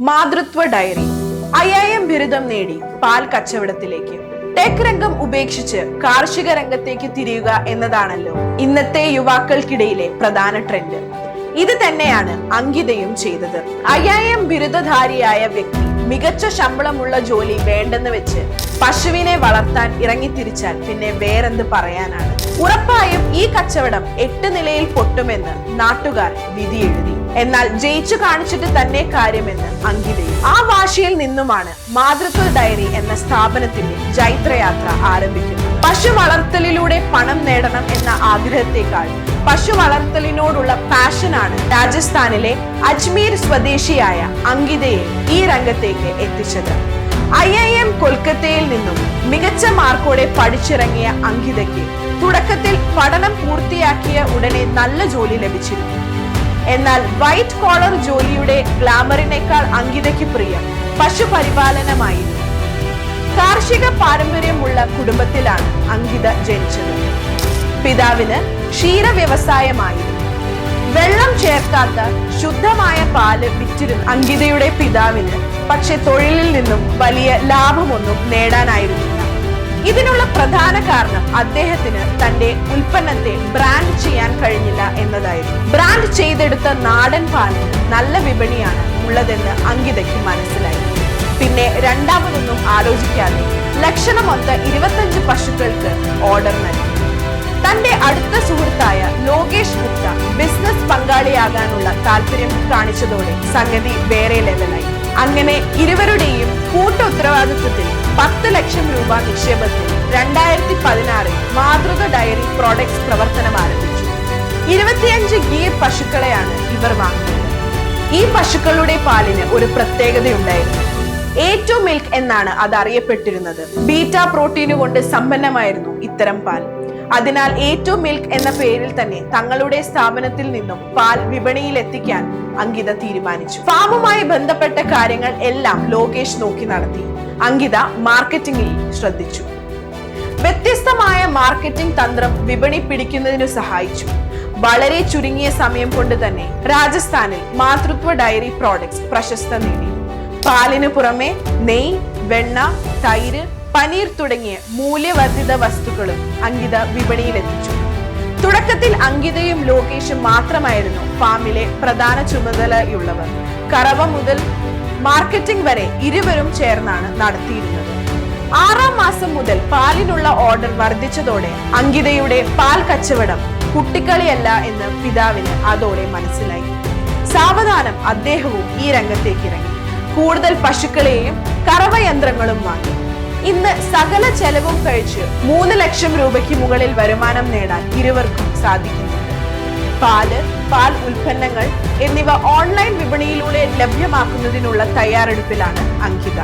Matritva dairy. I I M ബിരുദം നേടി പാൽ കച്ചവടത്തിലേക്ക്. ടെക് രംഗം ഉപേക്ഷിച്ച് കാർഷിക രംഗത്തേക്ക് തിരിയുക എന്നതാണല്ലോ ഇന്നത്തെ യുവാക്കൾക്കിടയിലെ പ്രധാന ട്രെൻഡ് ഇത് തന്നെയാണ് അങ്കിതയും ചെയ്തത്. ഐ ഐ എം ബിരുദധാരിയായ വ്യക്തി മികച്ച ശമ്പളമുള്ള ജോലി വേണ്ടെന്ന് വെച്ച് പശുവിനെ വളർത്താൻ ഇറങ്ങിത്തിരിച്ചാൽ പിന്നെ വേറെന്ത് പറയാനാണ്? ഉറപ്പായും ഈ കച്ചവടം എട്ട് നിലയിൽ പൊട്ടുമെന്ന് നാട്ടുകാർ വിധി എഴുതി എന്നാൽ ജയിച്ചു കാണിച്ചിട്ട് തന്നെ കാര്യമെന്ന് അങ്കിതയും. ആ വാശിയിൽ നിന്നുമാണ് മാതൃത്വ ഡയറി എന്ന സ്ഥാപനത്തിന്റെ ജൈത്രയാത്ര ആരംഭിക്കുന്നത്. പശു വളർത്തലിലൂടെ പണം നേടണം എന്ന ആഗ്രഹത്തെക്കാൾ പശു വളർത്തലിനോടുള്ള പാഷനാണ് രാജസ്ഥാനിലെ അജ്മീർ സ്വദേശിയായ അങ്കിതയെ ഈ രംഗത്തേക്ക് എത്തിച്ചത്. ഐ ഐ എം കൊൽക്കത്തയിൽ നിന്നും മികച്ച മാർക്കോടെ പഠിച്ചിറങ്ങിയ അങ്കിതയ്ക്ക് തുടക്കത്തിൽ പഠനം പൂർത്തിയാക്കിയ ഉടനെ നല്ല ജോലി ലഭിച്ചിരുന്നു. എന്നാൽ വൈറ്റ് കോളർ ജോലിയുടെ ഗ്ലാമറിനേക്കാൾ അങ്കിതയ്ക്ക് പ്രിയം പശുപരിപാലനമായിരുന്നു കാർഷിക പാരമ്പര്യമുള്ള കുടുംബത്തിലാണ് അങ്കിത ജനിച്ചത്. പിതാവിന് ക്ഷീര വ്യവസായമായിരുന്നു വെള്ളം ചേർക്കാത്ത ശുദ്ധമായ പാൽ വിറ്റിരുന്ന അങ്കിതയുടെ പിതാവിന് പക്ഷെ തൊഴിലിൽ നിന്നും വലിയ ലാഭമൊന്നും നേടാനായിരുന്നില്ല ഇതിനുള്ള പ്രധാന കാരണം അദ്ദേഹത്തിന് തന്റെ ഉൽപ്പന്നത്തെ ബ്രാൻഡ് ചെയ്യാൻ കഴിഞ്ഞില്ല എന്നതായിരുന്നു. ബ്രാൻഡ് ചെയ്തെടുത്ത നാടൻ പാലിന് നല്ല വിപണിയാണ് ഉള്ളതെന്ന് അങ്കിതയ്ക്ക് മനസ്സിലായി. പിന്നെ രണ്ടാമതൊന്നും ആലോചിക്കാതെ ലക്ഷണമൊത്ത ഇരുപത്തഞ്ച് പശുക്കൾക്ക് ഓർഡർ നൽകി. തന്റെ അടുത്ത സുഹൃത്തായ ലോകേഷ് ഗുപ്ത ബിസിനസ് പങ്കാളിയാകാനുള്ള താല്പര്യം കാണിച്ചതോടെ സംഗതി വേറെ ലെവലായി അങ്ങനെ ഇരുവരുടെയും കൂട്ട ഉത്തരവാദിത്വത്തിൽ പത്ത് ലക്ഷം രൂപ നിക്ഷേപത്തിൽ രണ്ടായിരത്തി പതിനാറിൽ മാതൃക ഡയറി പ്രോഡക്ട്സ് പ്രവർത്തനം ആരംഭിച്ചു. ഇരുപത്തിയഞ്ച് ഗീർ പശുക്കളെയാണ് ഇവർ വാങ്ങുന്നത് ഈ പശുക്കളുടെ പാലിന് ഒരു പ്രത്യേകതയുണ്ടായിരുന്നു. ഏറ്റവും മിൽക്ക് എന്നാണ് അത് അറിയപ്പെട്ടിരുന്നത് ബീറ്റ പ്രോട്ടീനുകൊണ്ട് സമ്പന്നമായിരുന്നു ഇത്തരം പാൽ. അതിനാൽ ഏറ്റവും മിൽക്ക് എന്ന പേരിൽ തന്നെ തങ്ങളുടെ സ്ഥാപനത്തിൽ നിന്നും പാൽ വിപണിയിൽ എത്തിക്കാൻ അങ്കിത തീരുമാനിച്ചു. ഫാമുമായി ബന്ധപ്പെട്ട കാര്യങ്ങൾ എല്ലാം ലോകേഷ് നോക്കി നടത്തി. അങ്കിത മാർക്കറ്റിംഗിൽ ശ്രദ്ധിച്ചു. വ്യത്യസ്തമായ മാർക്കറ്റിംഗ് തന്ത്രം വിപണി പിടിക്കുന്നതിനു സഹായിച്ചു. വളരെ ചുരുങ്ങിയ സമയം കൊണ്ട് തന്നെ രാജസ്ഥാനിൽ മാതൃത്വ ഡയറി പ്രോഡക്ട്സ് പ്രശസ്ത നേടി. പാലിനു പുറമെ നെയ് വെണ്ണ തൈര് പനീർ തുടങ്ങിയ മൂല്യവർദ്ധിത വസ്തുക്കളും അങ്കിത വിപണിയിലെത്തിച്ചു. തുടക്കത്തിൽ അങ്കിതയും ലോകേഷും മാത്രമായിരുന്നു ഫാമിലെ പ്രധാന ചുമതലയുള്ളവർ. കറവ മുതൽ മാർക്കറ്റിംഗ് വരെ ഇരുവരും ചേർന്നാണ് നടത്തിയിരുന്നത്. ആറാം മാസം മുതൽ പാലിനുള്ള ഓർഡർ വർദ്ധിച്ചതോടെ അങ്കിതയുടെ പാൽ കച്ചവടം കുട്ടിക്കളിയല്ല എന്ന് പിതാവിന് അതോടെ മനസ്സിലായി. സാവധാനം അദ്ദേഹവും ഈ രംഗത്തേക്ക് ഇറങ്ങി. കൂടുതൽ പശുക്കളെയും കറവയന്ത്രങ്ങളും വാങ്ങി. ഇന്ന് സകല ചെലവും കഴിച്ച് മൂന്ന് ലക്ഷം രൂപയ്ക്ക് മുകളിൽ വരുമാനം നേടാൻ ഇരുവർക്കും സാധിക്കുന്നുണ്ട് പാൽ പാൽ ഉൽപ്പന്നങ്ങൾ എന്നിവ ഓൺലൈൻ വിപണിയിലൂടെ ലഭ്യമാക്കുന്നതിനുള്ള തയ്യാറെടുപ്പിലാണ് അങ്കിത.